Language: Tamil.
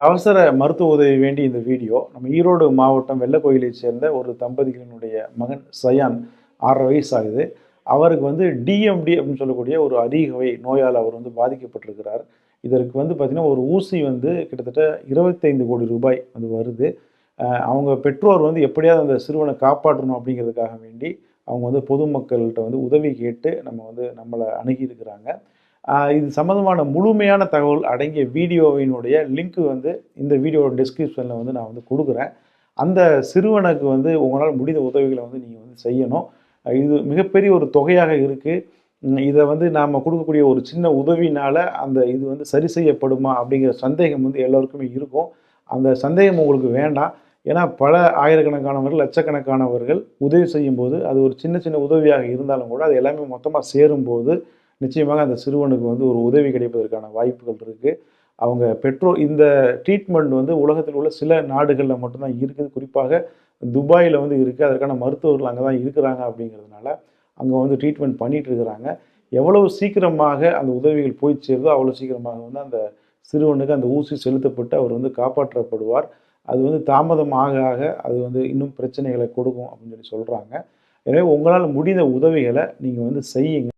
அவசர மருத்துவ உதவி வேண்டி இந்த வீடியோ நம்ம ஈரோடு மாவட்டம் வெள்ளக்கோயிலை சேர்ந்த ஒரு தம்பதிகளினுடைய மகன் சயான் ஆறரை வயசு ஆகுது அவருக்கு வந்து டிஎம்டி அப்படின்னு சொல்லக்கூடிய ஒரு அதிகவை நோயால் அவர் வந்து பாதிக்கப்பட்டிருக்கிறார். இதற்கு வந்து பார்த்திங்கன்னா ஒரு ஊசி வந்து கிட்டத்தட்ட இருபத்தைந்து கோடி ரூபாய் அது வருது. அவங்க பெற்றோர் வந்து எப்படியாவது அந்த சிறுவனை காப்பாற்றணும் அப்படிங்கிறதுக்காக வேண்டி அவங்க வந்து பொதுமக்கள்கிட்ட வந்து உதவி கேட்டு நம்ம வந்து நம்மளை அணுகியிருக்கிறாங்க. இது சம்மந்தமான முழுமையான தகவல் அடங்கிய வீடியோவினுடைய லிங்க்கு வந்து இந்த வீடியோட டிஸ்கிரிப்ஷனில் வந்து நான் வந்து கொடுக்குறேன். அந்த சிறுவனுக்கு வந்து உங்களால் முடிந்த உதவிகளை வந்து நீங்கள் வந்து செய்யணும். இது மிகப்பெரிய ஒரு தொகையாக இருக்குது இதை வந்து நாம் கொடுக்கக்கூடிய ஒரு சின்ன உதவினால் அந்த இது வந்து சரி செய்யப்படுமா அப்படிங்கிற சந்தேகம் வந்து எல்லோருக்குமே இருக்கும். அந்த சந்தேகம் உங்களுக்கு வேண்டாம். ஏன்னா பல ஆயிரக்கணக்கானவர்கள் லட்சக்கணக்கானவர்கள் உதவி செய்யும்போது அது ஒரு சின்ன சின்ன உதவியாக இருந்தாலும் கூட அது எல்லாமே மொத்தமாக சேரும்போது நிச்சயமாக அந்த சிறுவனுக்கு வந்து ஒரு உதவி கிடைப்பதற்கான வாய்ப்புகள் இருக்குது அவங்க பெற்றோர் இந்த ட்ரீட்மெண்ட் வந்து உலகத்தில் உள்ள சில நாடுகளில் மட்டும்தான் இருக்குது. குறிப்பாக துபாயில் வந்து இருக்குது அதற்கான மருத்துவர்கள் அங்கே தான் இருக்கிறாங்க அப்படிங்கிறதுனால அங்கே வந்து ட்ரீட்மெண்ட் பண்ணிட்டு இருக்கிறாங்க. எவ்வளவு சீக்கிரமாக அந்த உதவிகள் போய் சேருதோ அவ்வளோ சீக்கிரமாக வந்து அந்த சிறுவனுக்கு அந்த ஊசி செலுத்தப்பட்டு அவர் வந்து காப்பாற்றப்படுவார். அது வந்து தாமதம் ஆக ஆக அது வந்து இன்னும் பிரச்சனைகளை கொடுக்கும் அப்படின்னு சொல்லி சொல்கிறாங்க எனவே உங்களால் முடிந்த உதவிகளை நீங்கள் வந்து செய்யுங்க.